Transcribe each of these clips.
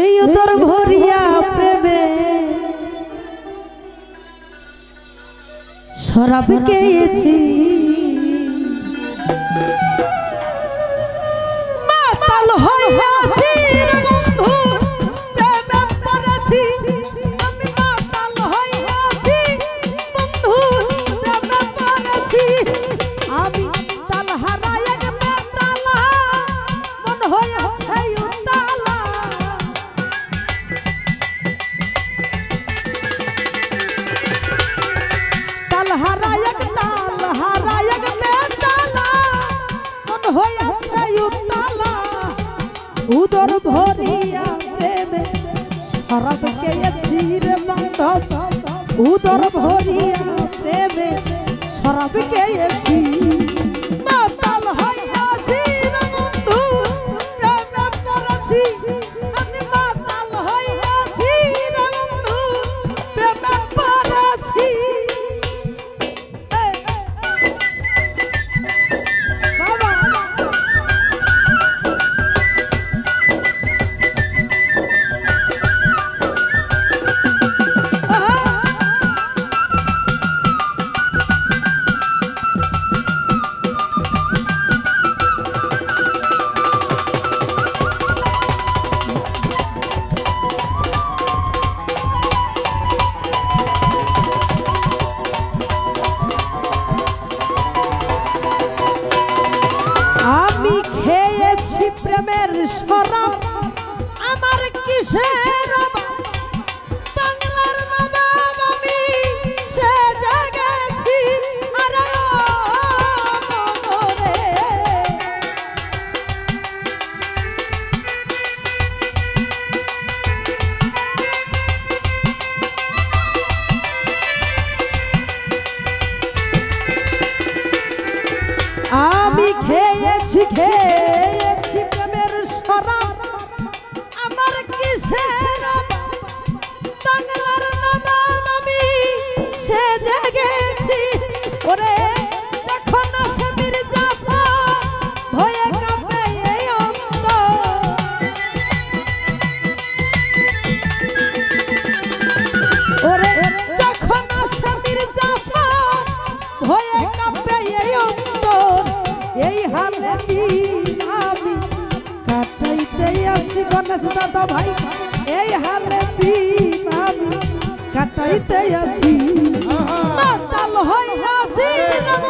এই তোর ভরিয়া প্রেমে। শরাব খেয়েছি মাতাল হইয়া হইয়াছে উতলা। উদর ভরিয়া প্রেমে শরব খেয়েছি রে বান্ধব উদর ভরিয়া প্রেমে শরব খেয়েছি Sir. চেষ্টা তো ভাই এই হালে দিন আমি কাটাইতে আসি। মাতাল হইয়া জীবন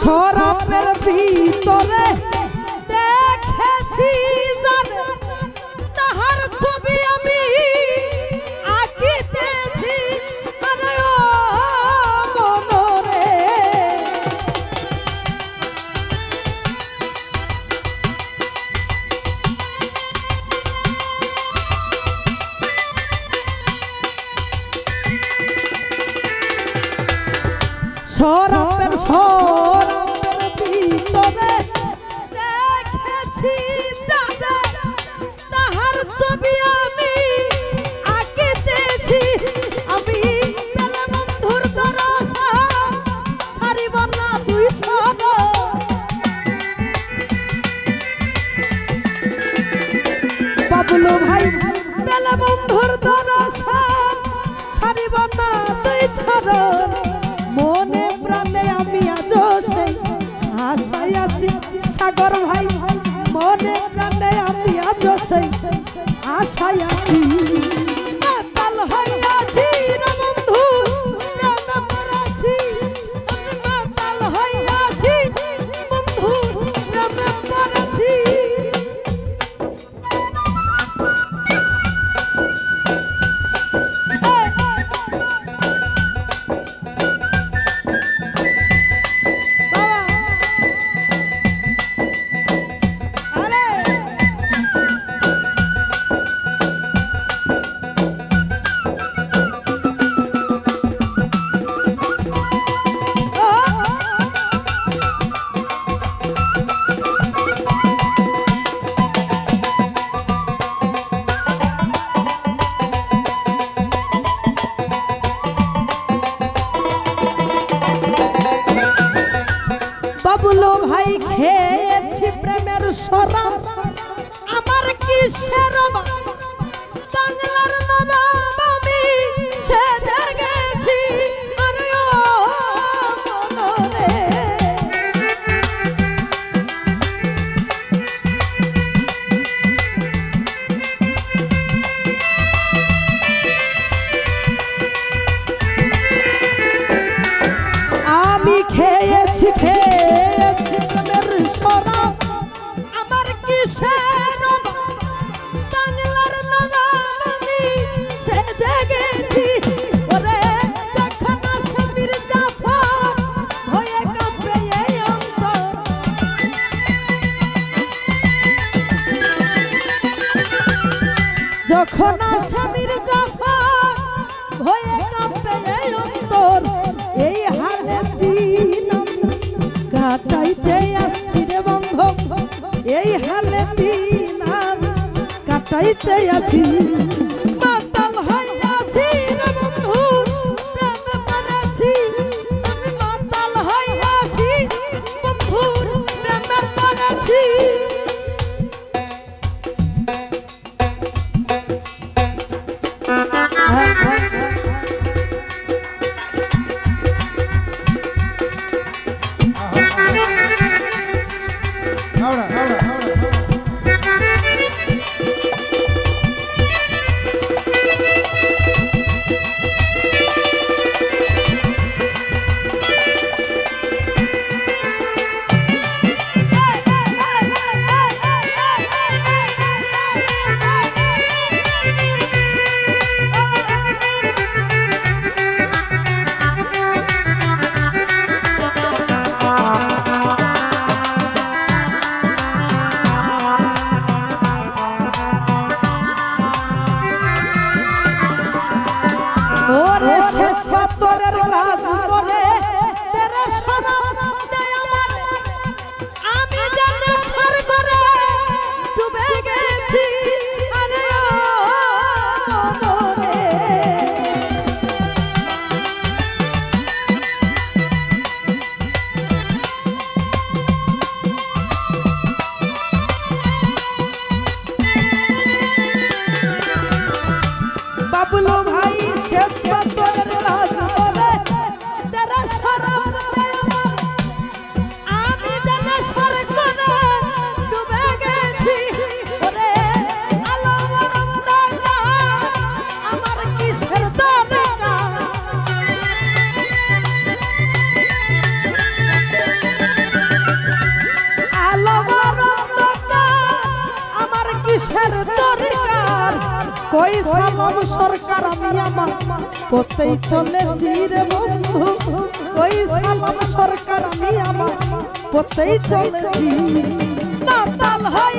সরাপের ভিতরে না তুই ছাড়ন মনে প্রাণে আমি আজ সেই আশায় আছি। সাগর ভাই, মনে প্রাণে আমি আজ সেই আশায় আছি। গুলো ভাই খেয়েছি প্রেমের সরম আমার কি সেরবা এই আস্তিরে বন্ধ এই হালে দিন কাটাইতে আসি কই সালাম সরকার, আমি আমার পথেই চলেছি রে বন্ধু। কই সালাম সরকার, আমি আমার পথেই চলেছি। বাতাল হই